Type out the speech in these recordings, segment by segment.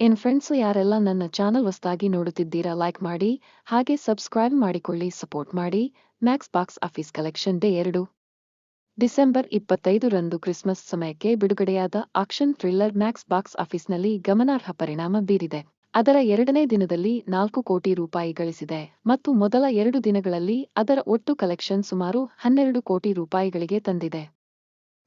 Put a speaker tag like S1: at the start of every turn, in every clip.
S1: ಏನ್ ಫ್ರೆಂಡ್ಸ್ ಯಾರೆಲ್ಲ ನನ್ನ ಚಾನಲ್ ಹೊಸದಾಗಿ ನೋಡುತ್ತಿದ್ದೀರಾ ಲೈಕ್ ಮಾಡಿ, ಹಾಗೆ ಸಬ್ಸ್ಕ್ರೈಬ್ ಮಾಡಿಕೊಳ್ಳಿ ಸಪೋರ್ಟ್ ಮಾಡಿ. Max box office collection day ಎರಡು. ಡಿಸೆಂಬರ್ ಇಪ್ಪತ್ತೈದು ರಂದು ಕ್ರಿಸ್ಮಸ್ ಸಮಯಕ್ಕೆ ಬಿಡುಗಡೆಯಾದ ಆಕ್ಷನ್ ಥ್ರಿಲ್ಲರ್ ಮ್ಯಾಕ್ಸ್ ಬಾಕ್ಸ್ ಆಫೀಸ್ನಲ್ಲಿ ಗಮನಾರ್ಹ ಪರಿಣಾಮ ಬೀರಿದೆ. ಅದರ ಎರಡನೇ ದಿನದಲ್ಲಿ ನಾಲ್ಕು ಕೋಟಿ ರೂಪಾಯಿ ಗಳಿಸಿದೆ ಮತ್ತು ಮೊದಲ ಎರಡು ದಿನಗಳಲ್ಲಿ ಅದರ ಒಟ್ಟು ಕಲೆಕ್ಷನ್ ಸುಮಾರು ಹನ್ನೆರಡು ಕೋಟಿ ರೂಪಾಯಿಗಳಿಗೆ ತಂದಿದೆ.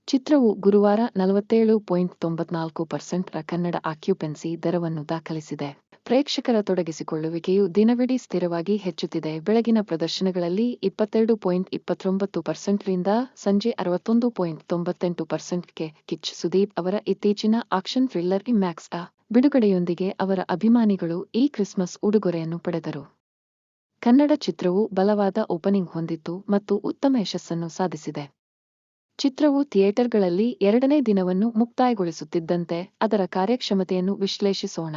S1: ಚಿತ್ರವು ಗುರುವಾರ ನಲವತ್ತೇಳು ಪಾಯಿಂಟ್ ತೊಂಬತ್ನಾಲ್ಕು ಪರ್ಸೆಂಟ್ ರ ಕನ್ನಡ ಆಕ್ಯುಪೆನ್ಸಿ ದರವನ್ನು ದಾಖಲಿಸಿದೆ. ಪ್ರೇಕ್ಷಕರ ತೊಡಗಿಸಿಕೊಳ್ಳುವಿಕೆಯು ದಿನವಿಡೀ ಸ್ಥಿರವಾಗಿ ಹೆಚ್ಚುತ್ತಿದೆ. ಬೆಳಗಿನ ಪ್ರದರ್ಶನಗಳಲ್ಲಿ ಇಪ್ಪತ್ತೆರಡು ಪಾಯಿಂಟ್ ಇಪ್ಪತ್ತೊಂಬತ್ತು ಪರ್ಸೆಂಟ್ ರಿಂದ ಸಂಜೆ ಅರವತ್ತೊಂದು ಪಾಯಿಂಟ್ ತೊಂಬತ್ತೆಂಟು ಪರ್ಸೆಂಟ್ಗೆ ಕಿಚ್ ಸುದೀಪ್ ಅವರ ಇತ್ತೀಚಿನ ಆಕ್ಷನ್ ಥ್ರಿಲ್ಲರ್ ಇಮ್ಯಾಕ್ಸ್ ಆ ಬಿಡುಗಡೆಯೊಂದಿಗೆ ಅವರ ಅಭಿಮಾನಿಗಳು ಈ ಕ್ರಿಸ್ಮಸ್ ಉಡುಗೊರೆಯನ್ನು ಪಡೆದರು. ಕನ್ನಡ ಚಿತ್ರವು ಬಲವಾದ ಓಪನಿಂಗ್ ಹೊಂದಿತ್ತು ಮತ್ತು ಉತ್ತಮ ಯಶಸ್ಸನ್ನು ಸಾಧಿಸಿದೆ. ಚಿತ್ರವು ಥಿಯೇಟರ್ಗಳಲ್ಲಿ ಎರಡನೇ ದಿನವನ್ನು ಮುಕ್ತಾಯಗೊಳಿಸುತ್ತಿದ್ದಂತೆ ಅದರ ಕಾರ್ಯಕ್ಷಮತೆಯನ್ನು ವಿಶ್ಲೇಷಿಸೋಣ.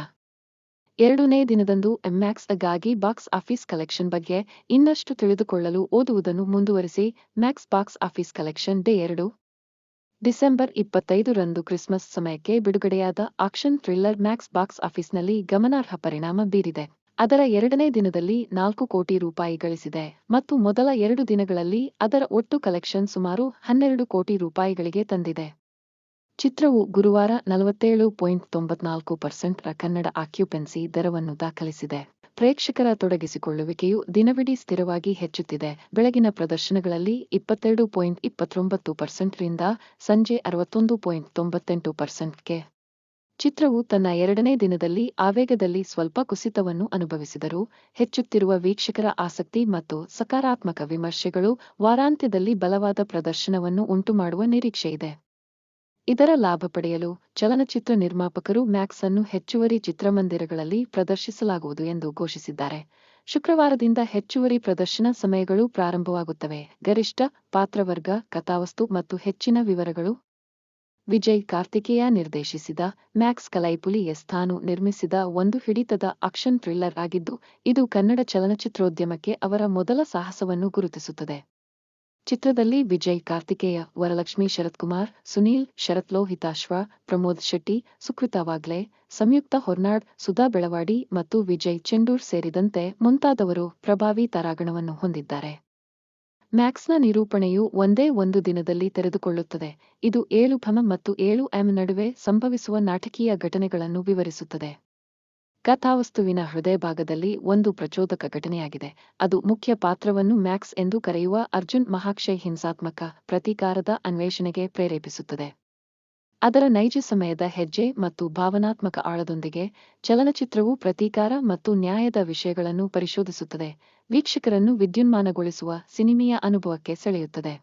S1: ಎರಡನೇ ದಿನದಂದು ಎಮ್ಯಾಕ್ಸ್ಗಾಗಿ ಬಾಕ್ಸ್ ಆಫೀಸ್ ಕಲೆಕ್ಷನ್ ಬಗ್ಗೆ ಇನ್ನಷ್ಟು ತಿಳಿದುಕೊಳ್ಳಲು ಓದುವುದನ್ನು ಮುಂದುವರಿಸಿ Max box office collection day ಎರಡು, ಡಿಸೆಂಬರ್ ಇಪ್ಪತ್ತೈದು ರಂದು ಕ್ರಿಸ್ಮಸ್ ಸಮಯಕ್ಕೆ ಬಿಡುಗಡೆಯಾದ ಆಕ್ಷನ್ ಥ್ರಿಲ್ಲರ್ ಮ್ಯಾಕ್ಸ್ ಬಾಕ್ಸ್ ಆಫೀಸ್ನಲ್ಲಿ ಗಮನಾರ್ಹ ಪರಿಣಾಮ ಬೀರಿದೆ. ಅದರ ಎರಡನೇ ದಿನದಲ್ಲಿ ನಾಲ್ಕು ಕೋಟಿ ರೂಪಾಯಿ ಗಳಿಸಿದೆ ಮತ್ತು ಮೊದಲ ಎರಡು ದಿನಗಳಲ್ಲಿ ಅದರ ಒಟ್ಟು ಕಲೆಕ್ಷನ್ ಸುಮಾರು ಹನ್ನೆರಡು ಕೋಟಿ ರೂಪಾಯಿಗಳಿಗೆ ತಂದಿದೆ. ಚಿತ್ರವು ಗುರುವಾರ ನಲವತ್ತೇಳು ಪಾಯಿಂಟ್ ತೊಂಬತ್ನಾಲ್ಕು ಪರ್ಸೆಂಟ್ ರ ಕನ್ನಡ ಆಕ್ಯುಪೆನ್ಸಿ ದರವನ್ನು ದಾಖಲಿಸಿದೆ. ಪ್ರೇಕ್ಷಕರ ತೊಡಗಿಸಿಕೊಳ್ಳುವಿಕೆಯು ದಿನವಿಡೀ ಸ್ಥಿರವಾಗಿ ಹೆಚ್ಚುತ್ತಿದೆ. ಬೆಳಗಿನ ಪ್ರದರ್ಶನಗಳಲ್ಲಿ ಇಪ್ಪತ್ತೆರಡು ಪಾಯಿಂಟ್ ಇಪ್ಪತ್ತೊಂಬತ್ತು ಪರ್ಸೆಂಟ್ ರಿಂದ ಸಂಜೆ ಅರವತ್ತೊಂದು ಪಾಯಿಂಟ್ ತೊಂಬತ್ತೆಂಟು ಪರ್ಸೆಂಟ್ಗೆ ಚಿತ್ರವು ತನ್ನ ಎರಡನೇ ದಿನದಲ್ಲಿ ಆವೇಗದಲ್ಲಿ ಸ್ವಲ್ಪ ಕುಸಿತವನ್ನು ಅನುಭವಿಸಿದರೂ, ಹೆಚ್ಚುತ್ತಿರುವ ವೀಕ್ಷಕರ ಆಸಕ್ತಿ ಮತ್ತು ಸಕಾರಾತ್ಮಕ ವಿಮರ್ಶೆಗಳು ವಾರಾಂತ್ಯದಲ್ಲಿ ಬಲವಾದ ಪ್ರದರ್ಶನವನ್ನು ಉಂಟುಮಾಡುವ ನಿರೀಕ್ಷೆಯಿದೆ ಇದರ ಲಾಭ ಪಡೆಯಲು ಚಲನಚಿತ್ರ ನಿರ್ಮಾಪಕರು ಮ್ಯಾಕ್ಸ್ ಅನ್ನು ಹೆಚ್ಚುವರಿ ಚಿತ್ರಮಂದಿರಗಳಲ್ಲಿ ಪ್ರದರ್ಶಿಸಲಾಗುವುದು ಎಂದು ಘೋಷಿಸಿದ್ದಾರೆ. ಶುಕ್ರವಾರದಿಂದ ಹೆಚ್ಚುವರಿ ಪ್ರದರ್ಶನ ಸಮಯಗಳು ಪ್ರಾರಂಭವಾಗುತ್ತವೆ. ಗರಿಷ್ಠ, ಪಾತ್ರವರ್ಗ, ಕಥಾವಸ್ತು ಮತ್ತು ಹೆಚ್ಚಿನ ವಿವರಗಳು ವಿಜಯ್ ಕಾರ್ತಿಕೇಯ ನಿರ್ದೇಶಿಸಿದ, ಮ್ಯಾಕ್ಸ್ ಕಲೈಪುಲಿ ಎಸ್ ತಾನು ನಿರ್ಮಿಸಿದ ಒಂದು ಹಿಡಿತದ ಆಕ್ಷನ್ ಥ್ರಿಲ್ಲರ್ ಆಗಿದ್ದು, ಇದು ಕನ್ನಡ ಚಲನಚಿತ್ರೋದ್ಯಮಕ್ಕೆ ಅವರ ಮೊದಲ ಸಾಹಸವನ್ನು ಗುರುತಿಸುತ್ತದೆ. ಚಿತ್ರದಲ್ಲಿ ವಿಜಯ್ ಕಾರ್ತಿಕೇಯ, ವರಲಕ್ಷ್ಮಿ ಶರತ್ಕುಮಾರ್, ಸುನೀಲ್ ಶರತ್ ಲೋಹಿತಾಶ್ವ ಪ್ರಮೋದ್ ಶೆಟ್ಟಿ, ಸುಕೃತಾ ವಾಗ್ಲೆ, ಸಂಯುಕ್ತ ಹೊರ್ನಾಡ್, ಸುಧಾ ಬೆಳವಾಡಿ ಮತ್ತು ವಿಜಯ್ ಚೆಂಡೂರ್ ಸೇರಿದಂತೆ ಮುಂತಾದವರು ಪ್ರಭಾವಿ ತಾರಾಗಣವನ್ನು ಹೊಂದಿದ್ದಾರೆ. ಮ್ಯಾಕ್ಸ್ನ ನಿರೂಪಣೆಯು ಒಂದೇ ಒಂದು ದಿನದಲ್ಲಿ ತೆರೆದುಕೊಳ್ಳುತ್ತದೆ. ಇದು ಏಳು ಭಮ ಮತ್ತು ಏಳು ಎಂ ನಡುವೆ ಸಂಭವಿಸುವ ನಾಟಕೀಯ ಘಟನೆಗಳನ್ನು ವಿವರಿಸುತ್ತದೆ. ಕಥಾವಸ್ತುವಿನ ಹೃದಯ ಭಾಗದಲ್ಲಿ ಒಂದು ಪ್ರಚೋದಕ ಘಟನೆಯಾಗಿದೆ. ಅದು ಮುಖ್ಯ ಪಾತ್ರವನ್ನು ಮ್ಯಾಕ್ಸ್ ಎಂದು ಕರೆಯುವ ಅರ್ಜುನ್ ಮಹಾಕ್ಷಯ್ ಹಿಂಸಾತ್ಮಕ ಪ್ರತೀಕಾರದ ಅನ್ವೇಷಣೆಗೆ ಪ್ರೇರೇಪಿಸುತ್ತದೆ. ಅದರ ನೈಜ ಸಮಯದ ಹೆಜ್ಜೆ ಮತ್ತು ಭಾವನಾತ್ಮಕ ಆಳದೊಂದಿಗೆ ಚಲನಚಿತ್ರವು ಪ್ರತೀಕಾರ ಮತ್ತು ನ್ಯಾಯದ ವಿಷಯಗಳನ್ನು ಪರಿಶೋಧಿಸುತ್ತದೆ. ವೀಕ್ಷಕರನ್ನು ವಿದ್ಯುನ್ಮಾನಗೊಳಿಸುವ ಸಿನಿಮೆಯ ಅನುಭವಕ್ಕೆ ಸೆಳೆಯುತ್ತದೆ.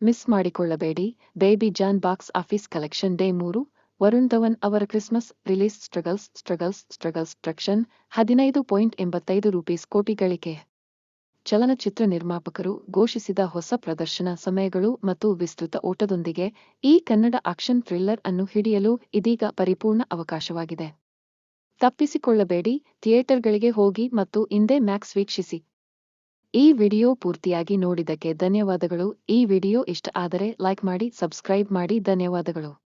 S1: Miss ಮಾಡಿಕೊಳ್ಳಬೇಡಿ. Baby John box office collection day ಮೂರು. ವರುಣ್ ಧವನ್ ಅವರ Christmas release struggles struggles struggles ಸ್ಟ್ರಕ್ಷನ್ ಹದಿನೈದು ಪಾಯಿಂಟ್ ಎಂಬತ್ತೈದು ರೂಪೀಸ್ ಕೋಟಿ ಗಳಿಕೆ. ಚಲನಚಿತ್ರ ನಿರ್ಮಾಪಕರು ಘೋಷಿಸಿದ ಹೊಸ ಪ್ರದರ್ಶನ ಸಮಯಗಳು ಮತ್ತು ವಿಸ್ತೃತ ಓಟದೊಂದಿಗೆ ಈ ಕನ್ನಡ ಆಕ್ಷನ್ ಥ್ರಿಲ್ಲರ್ ಅನ್ನು ಹಿಡಿಯಲು ಇದೀಗ ಪರಿಪೂರ್ಣ ಅವಕಾಶವಾಗಿದೆ. ತಪ್ಪಿಸಿಕೊಳ್ಳಬೇಡಿ, ಥಿಯೇಟರ್ಗಳಿಗೆ ಹೋಗಿ ಮತ್ತು ಇಂದೇ ಮ್ಯಾಕ್ಸ್ ವೀಕ್ಷಿಸಿ. ಈ ವಿಡಿಯೋ ಪೂರ್ತಿಯಾಗಿ ನೋಡಿದಕ್ಕೆ ಧನ್ಯವಾದಗಳು. ಈ ವಿಡಿಯೋ ಇಷ್ಟ ಆದರೆ ಲೈಕ್ ಮಾಡಿ, ಸಬ್ಸ್ಕ್ರೈಬ್ ಮಾಡಿ. ಧನ್ಯವಾದಗಳು.